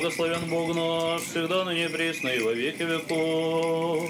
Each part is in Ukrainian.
Благословен Бог наш, всегда ныне пресно и во веки веков.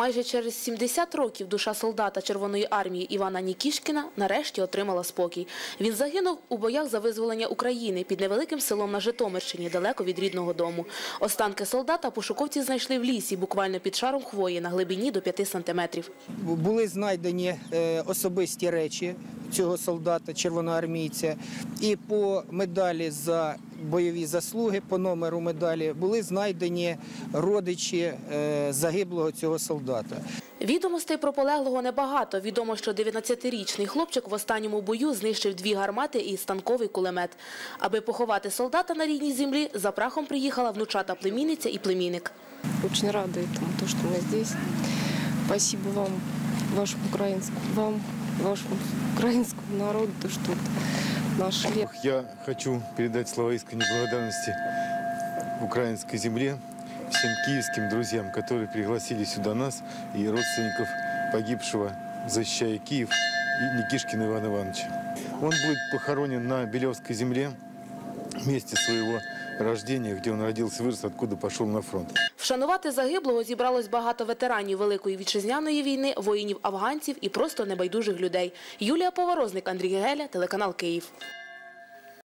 Майже через 70 років душа солдата Червоної армії Івана Нікішкіна нарешті отримала спокій. Він загинув у боях за визволення України під невеликим селом на Житомирщині, далеко від рідного дому. Останки солдата пошуковці знайшли в лісі, буквально під шаром хвої на глибині до 5 сантиметрів. Були знайдені е, особисті речі цього солдата, червоноармійця, і по медалі за бойові заслуги, по номеру медалі, були знайдені родичі е, загиблого цього солдата. Відомостей про полеглого небагато. Відомо, що 19-річний хлопчик в останньому бою знищив дві гармати і станковий кулемет. Аби поховати солдата на рідній землі, за прахом приїхала внучата племінниця і племінник. Очень рада этому, то, что мы здесь. Спасибо вам, вашему украинскому, вам, вашему украинскому народу, что вот нашли. Я хочу передать слова искренней благодарности украинской земле, всем киевским друзьям, которые пригласили сюда нас и родственников погибшего, защищая Киев, и Никишкина Ивана Ивановича. Он будет похоронен на Белевской земле, месте своего рождения, где он родился и вырос, откуда пошел на фронт. Вшанувати загиблого зібралось багато ветеранів Великої вітчизняної війни, воїнів-афганців і просто небайдужих людей. Юлія Поворозник, Андрій Гегеля, телеканал Київ.